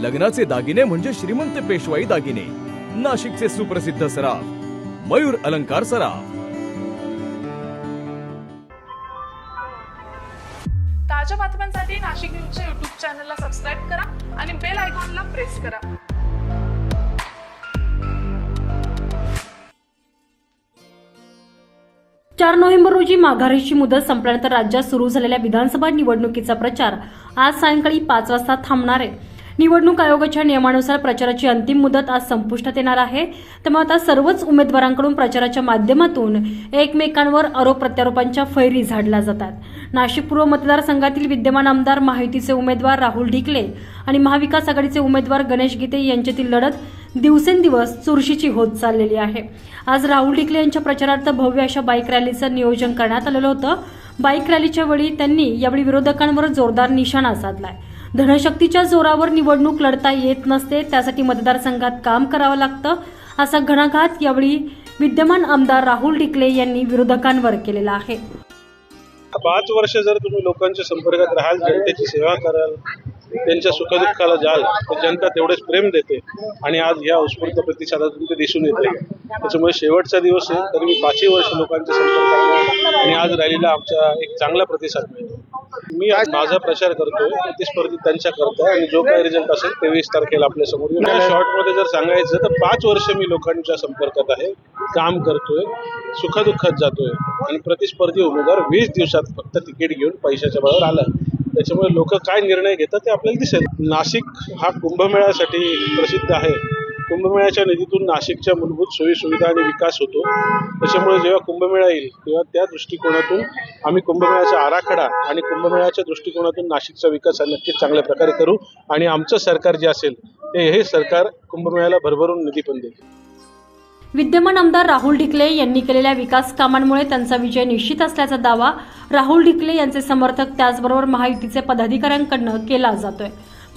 लग्नाचे दागिने म्हणजे श्रीमंत पेशवाई दागिने. नाशिकचे सुप्रसिद्ध सराफ मयूर अलंकार सराफ. ताज्या बातम्यांसाठी नाशिक न्यूजच्या युट्यूब चॅनलला सबस्क्राईब करा आणि बेल आयकॉनला प्रेस करा. चार नोव्हेंबर रोजी माघारीची मुदत संपल्यानंतर राज्यात सुरू झालेल्या विधानसभा निवडणुकीचा प्रचार आज सायंकाळी पाच वाजता थांबणार आहे. निवडणूक आयोगाच्या नियमानुसार प्रचाराची अंतिम मुदत आज संपुष्टात येणार आहे. त्यामुळे आता सर्वच उमेदवारांकडून प्रचाराच्या माध्यमातून एकमेकांवर आरोप प्रत्यारोपांच्या फैरी झाडल्या जातात. नाशिक पूर्व मतदारसंघातील विद्यमान आमदार माहितीचे उमेदवार राहुल ढिकले आणि महाविकास आघाडीचे उमेदवार गणेश गीते यांच्यातील लढत दिवसेंदिवस चुरशीची होत चाललेली आहे. आज राहुल ढिकले यांच्या प्रचारार्थ भव्य अशा बाईक रॅलीचं नियोजन करण्यात आलेलं होतं. बाईक रॅलीच्या वेळी त्यांनी यावेळी विरोधकांवर जोरदार निशाणा साधलाय. धनशक्तीच्या जोरावर निवडणूक लढता येत नसते त्यासाठी मतदारसंघात काम करावं लागतं असा घणाघात यावेळी विद्यमान आमदार राहुल ढिकले यांनी विरोधकांवर केलेला आहे. पाच वर्ष जर तुम्ही लोकांच्या संपर्कात राहाल जनतेची सेवा कराल त्यांच्या सुखदुःखाला जाल तर जनता तेवढेच प्रेम देते आणि आज या उत्स्फूर्त प्रतिसादातून ते दिसून येते. त्याच्यामुळे शेवटचा दिवस आहे तरी मी पाचही वर्ष लोकांच्या संपर्कात आणि आज रॅलीला आमचा एक चांगला प्रतिसाद मिळतो. मी आज माझा प्रचार करतोय प्रतिस्पर्धी त्यांच्या करताय आणि जो काही रिझल्ट असेल तेवीस तारखेला आपल्यासमोर शॉर्टमध्ये जर सांगायचं तर पाच वर्ष मी लोकांच्या संपर्कात आहे काम करतोय सुखदुःखात जातोय आणि प्रतिस्पर्धी उमेदवार वीस दिवसात फक्त तिकीट घेऊन पैशाच्या बळावर आला त्याच्यामुळे लोक काय निर्णय घेतात ते आपल्याला दिसेल. नाशिक हा कुंभमेळ्यासाठी प्रसिद्ध आहे. कुंभमेळ्याच्या निधीतून नाशिकच्या मूलभूत सोयीसुविधा आणि विकास होतो. त्याच्यामुळे जेव्हा कुंभमेळा येईल तेव्हा त्या दृष्टिकोनातून आम्ही कुंभमेळ्याचा आराखडा आणि कुंभमेळ्याच्या दृष्टिकोनातून नाशिकचा विकास हा नक्कीच चांगल्या प्रकारे करू आणि आमचं सरकार जे असेल ते हे सरकार कुंभमेळ्याला भरभरून निधी पण देईल. विद्यमान आमदार राहुल ढिकले यांनी केलेल्या विकास कामांमुळे त्यांचा विजय निश्चित असल्याचा दावा राहुल ढिकले यांचे समर्थक त्याचबरोबर महायुतीचे पदाधिकाऱ्यांकडनं केला जातोय.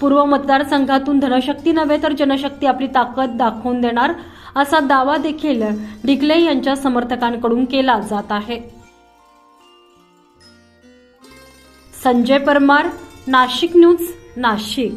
पूर्व मतदारसंघातून धनशक्ती नव्हे तर जनशक्ती आपली ताकद दाखवून देणार असा दावा देखील ढिकले यांच्या समर्थकांकडून केला जात आहे. संजय परमार नाशिक न्यूज नाशिक.